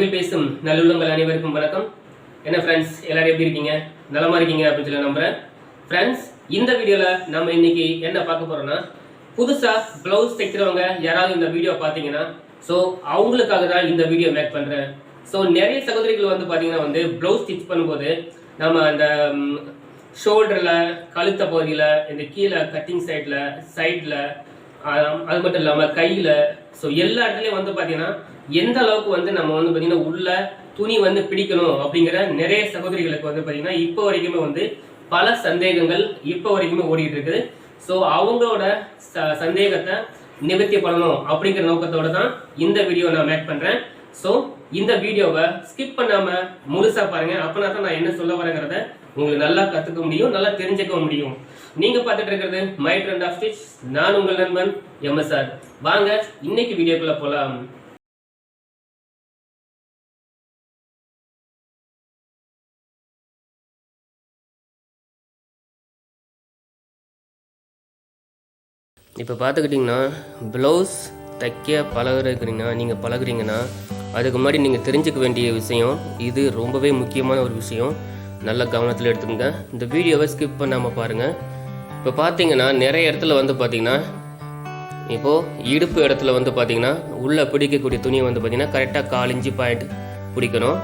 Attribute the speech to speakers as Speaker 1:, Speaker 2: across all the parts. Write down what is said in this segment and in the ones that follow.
Speaker 1: தமிழ் பேசும் நல்லுள்ளங்கள் அனைவருக்கும் வணக்கம். என்ன ஃப்ரெண்ட்ஸ் எல்லாரும் எப்படி இருக்கீங்க? நலமா இருக்கீங்க அப்படின்னு சொல்லி நம்புறேன். ஃப்ரெண்ட்ஸ் இந்த வீடியோல நம்ம இன்னைக்கு என்ன பார்க்க போறோம்னா புதுசா பிளவுஸ் தைக்கிறவங்க யாராவது இந்த வீடியோ பார்த்தீங்கன்னா ஸோ அவங்களுக்காக தான் இந்த வீடியோ மேக் பண்றேன். ஸோ நிறைய சகோதரிகள் வந்து பார்த்தீங்கன்னா வந்து பிளவுஸ் ஸ்டிச் பண்ணும்போது நம்ம அந்த ஷோல்டரில் கழுத்த பகுதியில் இந்த கீழே கட்டிங் சைடில் சைடில் அது மட்டும் இல்லாமல் கையில் ஸோ எல்லா இடத்துலையும் வந்து பார்த்தீங்கன்னா எந்த அளவுக்கு வந்து நம்ம வந்து பார்த்தீங்கன்னா உள்ள துணி வந்து பிடிக்கணும் அப்படிங்கிற நிறைய சகோதரிகளுக்கு வந்து பார்த்தீங்கன்னா இப்போ வரைக்குமே வந்து பல சந்தேகங்கள் இப்போ வரைக்குமே ஓடிட்டு இருக்குது. ஸோ அவங்களோட ச சந்தேகத்தை நிவர்த்தி பண்ணணும் அப்படிங்கிற நோக்கத்தோட தான் இந்த வீடியோ நான் மேக் பண்ணுறேன் ஸோ இந்த வீடியோவை ஸ்கிப் பண்ணாமல் முழுசாக பாருங்கள் அப்போனா தான் நான் என்ன சொல்ல வரேங்கிறத உங்களுக்கு நல்லா கற்றுக்க முடியும் நல்லா தெரிஞ்சுக்க முடியும். நீங்கள் பார்த்துட்டு இருக்கிறது மை ட்ரெண்ட் ஆஃப் ஸ்டிச் நான் உங்கள் நண்பன் எம்எஸ்ஆர் வாங்க இன்னைக்கு வீடியோக்குள்ளே போகலாம் இப்போ பார்த்துக்கிட்டிங்கன்னா ப்ளவுஸ் தைக்க பழகுறீங்கன்னா நீங்கள் பழகுறீங்கன்னா அதுக்கு முன்னாடி நீங்கள் தெரிஞ்சுக்க வேண்டிய விஷயம் இது ரொம்பவே முக்கியமான ஒரு விஷயம். நல்ல கவனத்தில் எடுத்துக்கோங்க. இந்த வீடியோவை ஸ்கிப் பண்ணாமல் பாருங்கள் இப்போ பார்த்தீங்கன்னா நிறைய இடத்துல வந்து பார்த்தீங்கன்னா இப்போது இடுப்பு இடத்துல வந்து பார்த்தீங்கன்னா உள்ளே பிடிக்கக்கூடிய துணியை வந்து பார்த்தீங்கன்னா கரெக்டாக காலிஞ்சி பாயிண்ட் பிடிக்கணும்.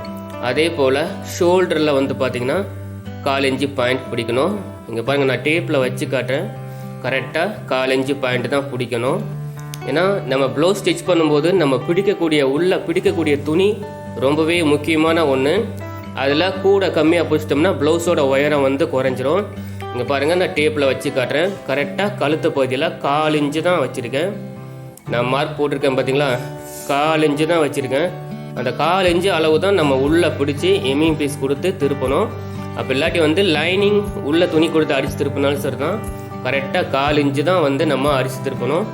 Speaker 1: அதே போல் ஷோல்டரில் வந்து பார்த்தீங்கன்னா காலிஞ்சி பாயிண்ட் பிடிக்கணும். இங்கே பாருங்கள் நான் டேப்பில் வச்சு காட்டுறேன். கரெக்டாக காலஞ்சு பாயிண்ட் தான் பிடிக்கணும். ஏன்னா நம்ம ப்ளவுஸ் ஸ்டிச் பண்ணும்போது நம்ம பிடிக்கக்கூடிய உள்ள பிடிக்கக்கூடிய துணி ரொம்பவே முக்கியமான ஒன்று அதில் கூட கம்மியாக பிடிச்சிட்டோம்னா ப்ளவுஸோட உயரம் வந்து குறைஞ்சிரும். இங்கே பாருங்கள் நான் டேப்பில் வச்சு காட்டுறேன். கரெக்டாக கழுத்து பகுதியில் கால் இன்ச்சு தான் வச்சுருக்கேன். நான் மார்க் போட்டிருக்கேன் பார்த்தீங்களா கால் இன்ச்சு தான் வச்சுருக்கேன். அந்த கால் இன்ச்சு அளவு தான் நம்ம உள்ளே பிடிச்சி எம்மிங் பீஸ் கொடுத்து திருப்பணும். அப்போ இல்லாட்டி வந்து லைனிங் உள்ள துணி கொடுத்து அடித்து திருப்பினாலும் சரி தான் கரெக்டாக கால் இன்ச்சு தான் வந்து நம்ம அரிசி திருப்பணும்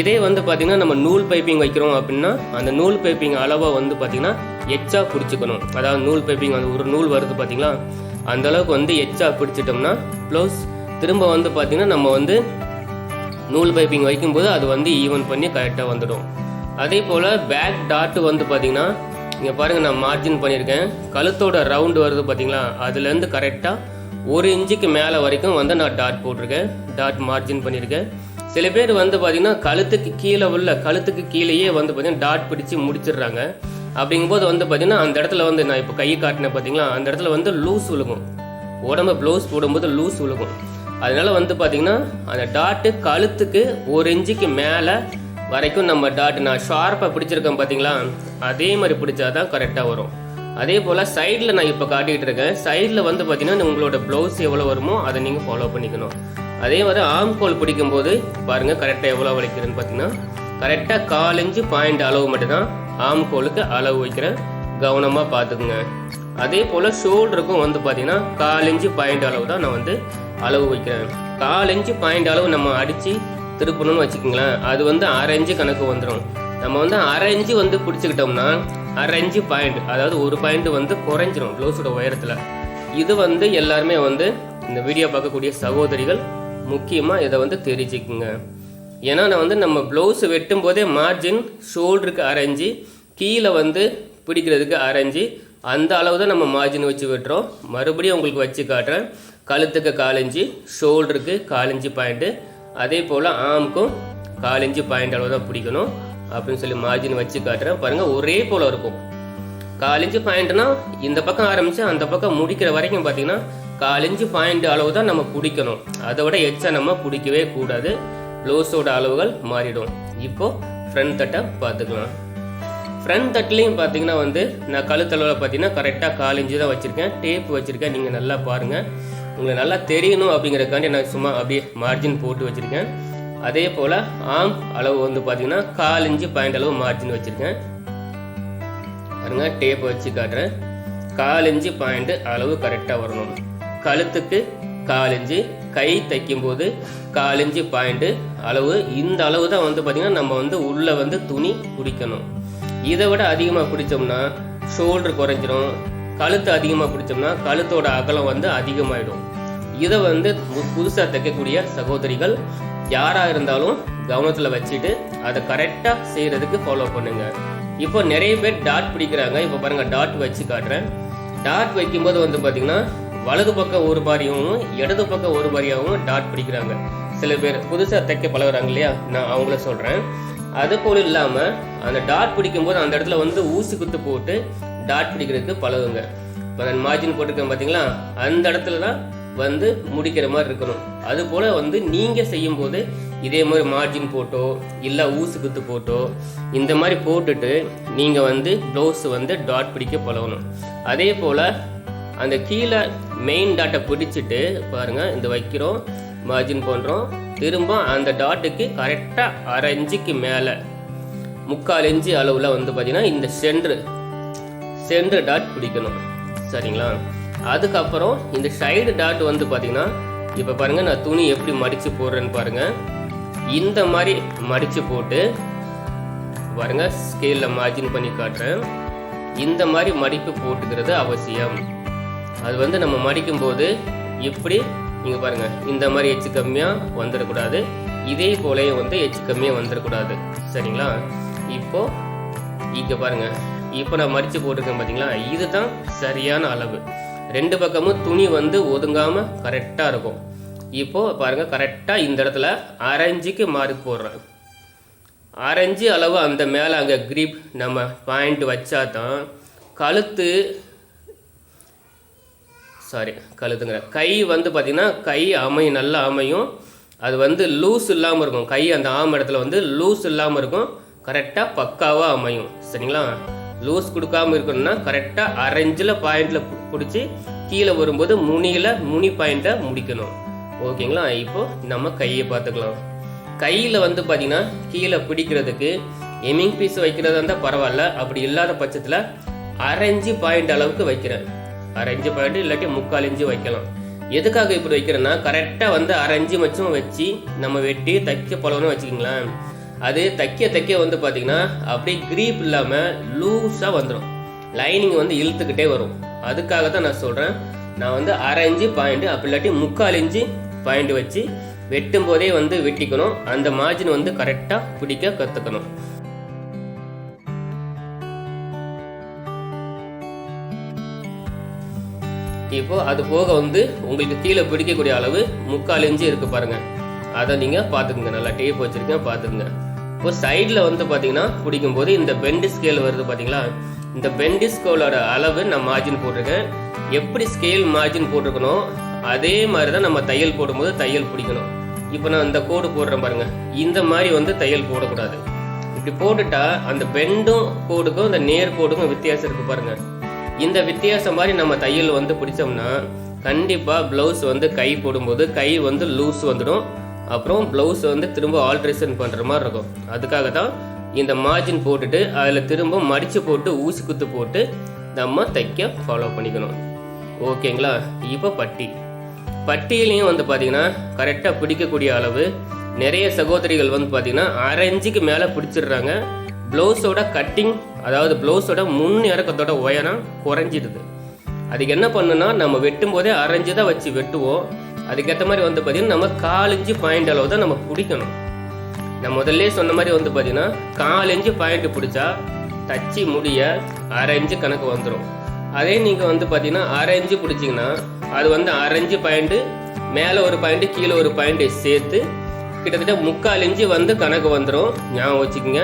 Speaker 1: இதே வந்து பார்த்திங்கன்னா நம்ம நூல் பைப்பிங் வைக்கிறோம் அப்படின்னா அந்த நூல் பைப்பிங் அளவை வந்து பார்த்திங்கன்னா எச்சா பிடிச்சிக்கணும். அதாவது நூல் பைப்பிங் அந்த ஒரு நூல் வருது பார்த்திங்களா அந்த அளவுக்கு வந்து எச்சா பிடிச்சிட்டோம்னா ப்ளவுஸ் திரும்ப வந்து பார்த்திங்கன்னா நம்ம வந்து நூல் பைப்பிங் வைக்கும்போது அது வந்து ஈவன் பண்ணி கரெக்டாக வந்துடும். அதே போல் பேக் டாட்டு வந்து பார்த்திங்கன்னா இங்கே பாருங்கள் நான் மார்ஜின் பண்ணியிருக்கேன். கழுத்தோட ரவுண்டு வருது பார்த்தீங்களா அதுலேருந்து கரெக்டாக ஒரு இன்ச்சுக்கு மேலே வரைக்கும் வந்து நான் டாட் போட்டிருக்கேன். டாட் மார்ஜின் பண்ணியிருக்கேன். சில பேர் வந்து பார்த்திங்கன்னா கழுத்துக்கு கீழே உள்ள கழுத்துக்கு கீழேயே வந்து பார்த்திங்கன்னா டாட் பிடிச்சி முடிச்சிடுறாங்க. அப்படிங்கும்போது வந்து பார்த்திங்கன்னா அந்த இடத்துல வந்து நான் இப்போ கை காட்டினேன் பார்த்தீங்களா அந்த இடத்துல வந்து லூஸ் விழுகும். உடம்பு ப்ளவுஸ் போடும்போது லூஸ் விழுகும். அதனால வந்து பார்த்திங்கன்னா அந்த டாட்டு கழுத்துக்கு ஒரு இன்ச்சுக்கு மேலே வரைக்கும் நம்ம டாட் நான் ஷார்ப்பாக பிடிச்சிருக்கேன் பார்த்தீங்களா அதே மாதிரி பிடிச்சாதான் கரெக்டாக வரும். அதே போல் சைடில் நான் இப்போ காட்டிகிட்டு இருக்கேன். சைடில் வந்து பார்த்தீங்கன்னா உங்களோட ப்ளவுஸ் எவ்வளோ வருமோ அதை நீங்கள் ஃபாலோ பண்ணிக்கணும். அதே மாதிரி ஆம் கோல் பிடிக்கும்போது பாருங்கள் கரெக்டாக எவ்வளோ வலிக்கிறதுன்னு பார்த்தீங்கன்னா கரெக்டாக கால் பாயிண்ட் அளவு மட்டும்தான் ஆம் கோலுக்கு அளவு வைக்கிறேன். கவனமாக பார்த்துக்குங்க அதே போல் ஷோல்டருக்கும் வந்து பார்த்தீங்கன்னா காலஞ்சு பாயிண்ட் அளவு தான் நான் வந்து அளவு வைக்கிறேன். காலஞ்சு பாயிண்ட் அளவு நம்ம அடித்து திருப்பணும்னு வச்சுக்கோங்களேன். அது வந்து அரைஞ்சு கணக்கு வந்துடும் நம்ம வந்து அரைஞ்சு வந்து பிடிச்சிக்கிட்டோம்னா அரைஞ்சு பாயிண்ட் அதாவது ஒரு பாயிண்ட் வந்து குறைஞ்சிரும் ப்ளவுஸோட உயரத்தில். இது வந்து எல்லாருமே வந்து இந்த வீடியோ பார்க்கக்கூடிய சகோதரிகள் முக்கியமாக இதை வந்து தெரிஞ்சுக்குங்க. ஏன்னா நான் வந்து நம்ம ப்ளவுஸ் வெட்டும் போதே மார்ஜின் ஷோல்டருக்கு அரைஞ்சி கீழே வந்து பிடிக்கிறதுக்கு அரைஞ்சி அந்த அளவு தான் நம்ம மார்ஜின் வச்சு வெட்டுறோம். மறுபடியும் உங்களுக்கு வச்சு காட்டுறேன். கழுத்துக்கு காலஞ்சி ஷோல்டருக்கு காலஞ்சி பாயிண்ட்டு அதே போல் ஆம்க்கும் காலஞ்சி பாயிண்ட் அளவு தான் பிடிக்கணும். அப்படின்னு சொல்லி மார்ஜின் வச்சு காட்டுறேன். பாருங்கள் ஒரே போல் இருக்கும். காலஞ்சு பாயிண்ட்னா இந்த பக்கம் ஆரம்பிச்சு அந்த பக்கம் முடிக்கிற வரைக்கும் பார்த்தீங்கன்னா காலஞ்சு பாயிண்ட் அளவு தான் நம்ம பிடிக்கணும். அதை விட எச்சா நம்ம பிடிக்கவே கூடாது. ப்ளவுஸோட அளவுகள் மாறிடும். இப்போ ஃப்ரண்ட் தட்டை பார்த்துக்கலாம். ஃப்ரண்ட் தட்லேயும் பார்த்தீங்கன்னா வந்து நான் கழுத்தளவில் பார்த்தீங்கன்னா கரெக்டாக காலஞ்சு தான் வச்சுருக்கேன். டேப் வச்சுருக்கேன். நீங்கள் நல்லா பாருங்கள் உங்களுக்கு நல்லா தெரியணும் அப்படிங்கிறதுக்காண்டி நான் சும்மா அப்படியே மார்ஜின் போட்டு வச்சுருக்கேன். அதே போல் ஆம் அளவு வந்து பார்த்தீங்கன்னா கால் இன்ச்சு பாயிண்ட் அளவு மார்ஜின் வச்சுருக்கேன். பாருங்க டேப் வச்சு காட்டுறேன். கால் இன்ச்சு பாயிண்ட் அளவு கரெக்டாக வரணும். கழுத்துக்கு கால் இன்ச்சு கை தைக்கும்போது கால் இன்ச்சு பாயிண்ட் அளவு. இந்த அளவு தான் வந்து பார்த்திங்கன்னா நம்ம வந்து உள்ளே வந்து துணி பிடிக்கணும் இதை விட அதிகமாக பிடிச்சோம்னா ஷோல்டர் குறைஞ்சிரும். கழுத்து அதிகமாக பிடிச்சோம்னா கழுத்தோட அகலம் வந்து அதிகமாயிடும். இதை வந்து புதுசாக தைக்கக்கூடிய சகோதரிகள் யாராக இருந்தாலும் கவனத்தில் வச்சுட்டு அதை கரெக்டாக செய்கிறதுக்கு ஃபாலோ பண்ணுங்க. இப்போ நிறைய பேர் டாட் பிடிக்கிறாங்க. இப்போ பாருங்கள் டாட் வச்சு காட்டுறேன். டாட் வைக்கும்போது வந்து பார்த்தீங்கன்னா வலது பக்கம் ஒரு பாரியாகவும் இடது பக்கம் ஒரு பாரியாகவும் டாட் பிடிக்கிறாங்க. சில பேர் புதுசாக தைக்க பழகுறாங்க இல்லையா? நான் அவங்கள சொல்கிறேன் அது போல இல்லாமல் அந்த டாட் பிடிக்கும்போது அந்த இடத்துல வந்து ஊசி குத்து போட்டு டாட் பிடிக்கிறதுக்கு பழகுங்க. இப்போ நான் மார்ஜின் போட்டிருக்கேன் பார்த்தீங்களா அந்த இடத்துல தான் வந்து முடிக்கிற மாதிரி இருக்கணும். அதுபோல் வந்து நீங்கள் செய்யும்போது இதே மாதிரி மார்ஜின் போட்டோ இல்லை ஊசு குத்து போட்டோ இந்த மாதிரி போட்டுட்டு நீங்கள் வந்து ப்ளவுஸ் வந்து டாட் பிடிக்க பழகணும். அதே போல் அந்த கீழே மெயின் டாட்டை பிடிச்சிட்டு பாருங்கள் இந்த வைக்கிறோம் மார்ஜின் பண்ணுறோம் திரும்ப அந்த டாட்டுக்கு கரெக்டாக அரை இன்ச்சுக்கு மேலே முக்கால் இன்ச்சு அளவில் வந்து பார்த்தீங்கன்னா இந்த சென்ட்ரு சென்ட்ரு டாட் பிடிக்கணும். சரிங்களா? அதுக்கப்புறம் இந்த சைடு டாட் வந்து பார்த்தீங்கன்னா இப்போ பாருங்கள் நான் துணி எப்படி மடித்து போடுறேன்னு பாருங்கள் இந்த மாதிரி மடித்து போட்டு பாருங்கள் ஸ்கேலில் மார்ஜின் பண்ணி காட்டுறேன். இந்த மாதிரி மடிப்பு போட்டுக்கிறது அவசியம். அது வந்து நம்ம மடிக்கும் போது இப்படி நீங்கள் பாருங்கள் இந்த மாதிரி எச்சு கம்மியாக வந்துடக்கூடாது. இதே போலயே வந்து எச்சு கம்மியாக வந்துடக்கூடாது. சரிங்களா? இப்போது இங்கே பாருங்கள் இப்போ நான் மடித்து போட்டிருக்கேன் பார்த்தீங்களா இதுதான் சரியான அளவு. ரெண்டு பக்கமும் துணி வந்து ஒதுங்காமல் கரெக்டாக இருக்கும். இப்போது பாருங்க கரெக்டாக இந்த இடத்துல ஆரஞ்சுக்கு மார்க் போடுறேன். ஆரஞ்சு அளவு அந்த மேலே அங்கே கிரிப் நம்ம பாயிண்ட் வச்சா தான் கழுத்து சாரி கழுத்துங்கிற கை வந்து பார்த்திங்கன்னா கை அமையும் நல்லா அமையும். அது வந்து லூஸ் இல்லாமல் இருக்கும். கை அந்த ஆம் இடத்துல வந்து லூஸ் இல்லாமல் இருக்கும். கரெக்டாக பக்காவாக அமையும். சரிங்களா? லூஸ் கொடுக்காம இருக்கணும்னா கரெக்டாக அரைஞ்சில் பாயிண்டில் பிடிச்சி கீழே வரும்போது முனியில் முனி பாயிண்ட்டை முடிக்கணும். ஓகேங்களா? இப்போ நம்ம கையை பார்த்துக்கலாம். கையில் வந்து பார்த்தீங்கன்னா கீழே பிடிக்கிறதுக்கு எமிங் பீஸ் வைக்கிறதா இருந்தால் பரவாயில்ல. அப்படி இல்லாத பட்சத்தில் அரைஞ்சு பாயிண்ட் அளவுக்கு வைக்கிறேன். அரைஞ்சு பாயிண்ட் இல்லாட்டி முக்கால் இஞ்சு வைக்கலாம். எதுக்காக இப்படி வைக்கிறேன்னா கரெக்டாக வந்து அரைஞ்சு மச்சும் வச்சு நம்ம வெட்டி தைக்க பழம்னு வச்சுக்கிங்களேன். அது தைக்க தைக்க வந்து பார்த்தீங்கன்னா அப்படியே க்ரீப் இல்லாமல் லூஸாக வந்துடும் லைனிங் வந்து இழுத்துக்கிட்டே வரும். அதுக்காக தான் நான் சொல்கிறேன் நான் வந்து அரை இன்ச்சு பாயிண்ட் அப்படி இல்லாட்டி முக்கால் இஞ்சி பாயிண்ட் வச்சு வெட்டும் போதே வந்து வெட்டிக்கணும். அந்த மார்ஜின் வந்து கரெக்டாக பிடிக்க கற்றுக்கணும் இப்போ அது போக வந்து உங்களுக்கு கீழே பிடிக்கக்கூடிய அளவு முக்கால் இன்ச்சு இருக்கு பாருங்க. அதை நீங்கள் பார்த்துக்குங்க. நல்லா டேப் வச்சுருக்கேன் பார்த்துக்குங்க. இப்போ சைடில் வந்து பார்த்தீங்கன்னா பிடிக்கும் போது இந்த பெண்டு ஸ்கேல் வருது பார்த்தீங்களா இந்த பெண்டு ஸ்கேலோட அளவு நான் மார்ஜின் போட்டிருக்கேன். எப்படி ஸ்கேல் மார்ஜின் போட்டிருக்கணும் அதே மாதிரி தான் நம்ம தையல் போடும்போது தையல் பிடிக்கணும். இப்போ நான் இந்த கோடு போடுறேன் பாருங்க. இந்த மாதிரி வந்து தையல் போடக்கூடாது. இப்படி போட்டுட்டா அந்த பெண்டும் கோடுக்கும் இந்த நேர் கோடுக்கும் வித்தியாசம் இருக்கு பாருங்க. இந்த வித்தியாசம் மாதிரி நம்ம தையல் வந்து பிடிச்சோம்னா கண்டிப்பாக ப்ளவுஸ் வந்து கை போடும்போது கை வந்து லூஸ் வந்துடும். அப்புறம் ப்ளவுஸ் வந்து திரும்ப ஆல்ட்ரேஷன் பண்ணுற மாதிரி இருக்கும். அதுக்காக தான் இந்த மார்ஜின் போட்டுட்டு அதில் திரும்ப மடித்து போட்டு ஊசி குத்து போட்டு நம்ம தைக்க ஃபாலோ பண்ணிக்கணும். ஓகேங்களா? இப்போ பட்டி. பட்டியிலையும் வந்து பார்த்தீங்கன்னா கரெக்டாக பிடிக்கக்கூடிய அளவு நிறைய சகோதரிகள் வந்து பார்த்தீங்கன்னா அரை இன்ச்சுக்கு மேலே பிடிச்சிடுறாங்க. ப்ளவுஸோட கட்டிங் அதாவது ப்ளவுஸோட முன் இறக்கத்தோட உயரம் குறைஞ்சிடுது. அதுக்கு என்ன பண்ணுன்னா நம்ம வெட்டும் போதே அரைஞ்சு தான் வச்சு வெட்டுவோம். அதுக்கேற்ற மாதிரி வந்து பார்த்தீங்கன்னா நம்ம காலஞ்சு பாயிண்ட் அளவு தான் நம்ம பிடிக்கணும் நான் முதல்ல சொன்ன மாதிரி வந்து பார்த்தீங்கன்னா காலஞ்சு பாயிண்ட் பிடிச்சா தச்சு முடிய அரைஞ்சு கணக்கு வந்துடும் அதே நீங்கள் வந்து பார்த்தீங்கன்னா அரைஞ்சு பிடிச்சிங்கன்னா அது வந்து அரைஞ்சு பாயிண்ட்டு மேலே ஒரு பாயிண்ட்டு கீழே ஒரு பாயிண்ட்டு சேர்த்து கிட்டத்தட்ட முக்கால் இஞ்சி வந்து கணக்கு வந்துடும் ஞாபகம் வச்சுக்கோங்க.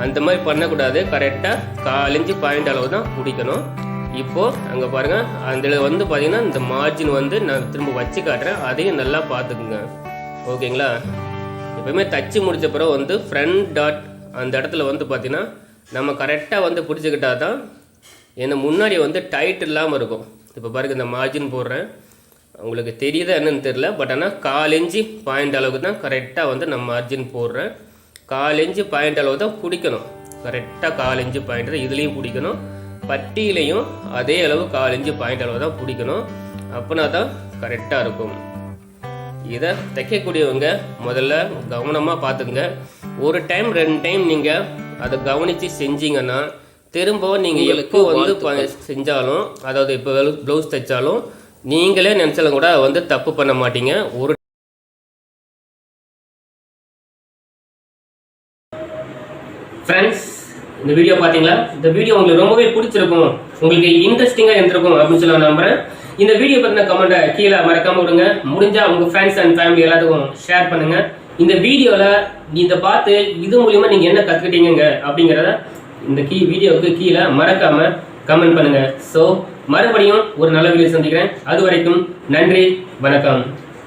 Speaker 1: அந்த மாதிரி பண்ணக்கூடாது. கரெக்டாக கால் பாயிண்ட் அளவு தான் பிடிக்கணும் இப்போது அங்கே பாருங்கள் அந்த வந்து பார்த்தீங்கன்னா இந்த மார்ஜின் வந்து நான் திரும்ப வச்சு காட்டுறேன். அதையும் நல்லா பார்த்துக்குங்க. ஓகேங்களா? எப்பவுமே தச்சு முடித்த பிறகு வந்து ஃப்ரண்ட் டாட் அந்த இடத்துல வந்து பார்த்தீங்கன்னா நம்ம கரெக்டாக வந்து பிடிச்சிக்கிட்டா தான் ஏன்னா முன்னாடி வந்து டைட் இல்லாமல் இருக்கும். இப்போ பாருங்க இந்த மார்ஜின் போடுறேன். உங்களுக்கு தெரியுதா என்னன்னு தெரில பட் ஆனால் கால் இஞ்சி பாயிண்ட் அளவுக்கு தான் கரெக்டாக வந்து நான் மார்ஜின் போடுறேன். கால் இன்ச்சு பாயிண்ட் அளவு தான் பிடிக்கணும். கரெக்டாக கால் பாயிண்ட் தான் இதுலேயும் பிடிக்கணும். பட்டியிலையும் அதே அளவு கால் இன்ச்சு பாயிண்ட் அளவு தான் பிடிக்கணும். அப்படின்னா தான் கரெக்டாக இருக்கும். இதை தைக்கக்கூடியவங்க முதல்ல கவனமாக பார்த்துங்க ஒரு டைம் ரெண்டு டைம் நீங்கள் அதை கவனித்து செஞ்சீங்கன்னா திரும்பவும் நீங்கள் எப்போ வந்து செஞ்சாலும் அதாவது இப்போ ப்ளவுஸ் தைச்சாலும் நீங்களே நினச்சாலும் கூட வந்து தப்பு பண்ண மாட்டீங்க. ஒரு ஃப்ரெண்ட்ஸ் இந்த வீடியோ பார்த்தீங்களா இந்த வீடியோ உங்களுக்கு ரொம்பவே பிடிச்சிருக்கும். உங்களுக்கு இன்ட்ரெஸ்டிங்காக இருந்திருக்கும் அப்படின்னு சொல்லி நான் நம்புறேன். இந்த வீடியோ பற்றின கமெண்ட்டை கீழே மறக்காம விடுங்க. முடிஞ்சால் உங்கள் ஃப்ரெண்ட்ஸ் அண்ட் ஃபேமிலி எல்லாத்துக்கும் ஷேர் பண்ணுங்க. இந்த வீடியோவில் இதை பார்த்து இது மூலியமா நீங்கள் என்ன கற்றுக்கிட்டீங்க அப்படிங்கிறத இந்த கீ வீடியோவுக்கு கீழே மறக்காம கமெண்ட் பண்ணுங்க. ஸோ மறுபடியும் ஒரு நல்ல வீடியோ சந்திக்கிறேன். அது வரைக்கும் நன்றி வணக்கம்.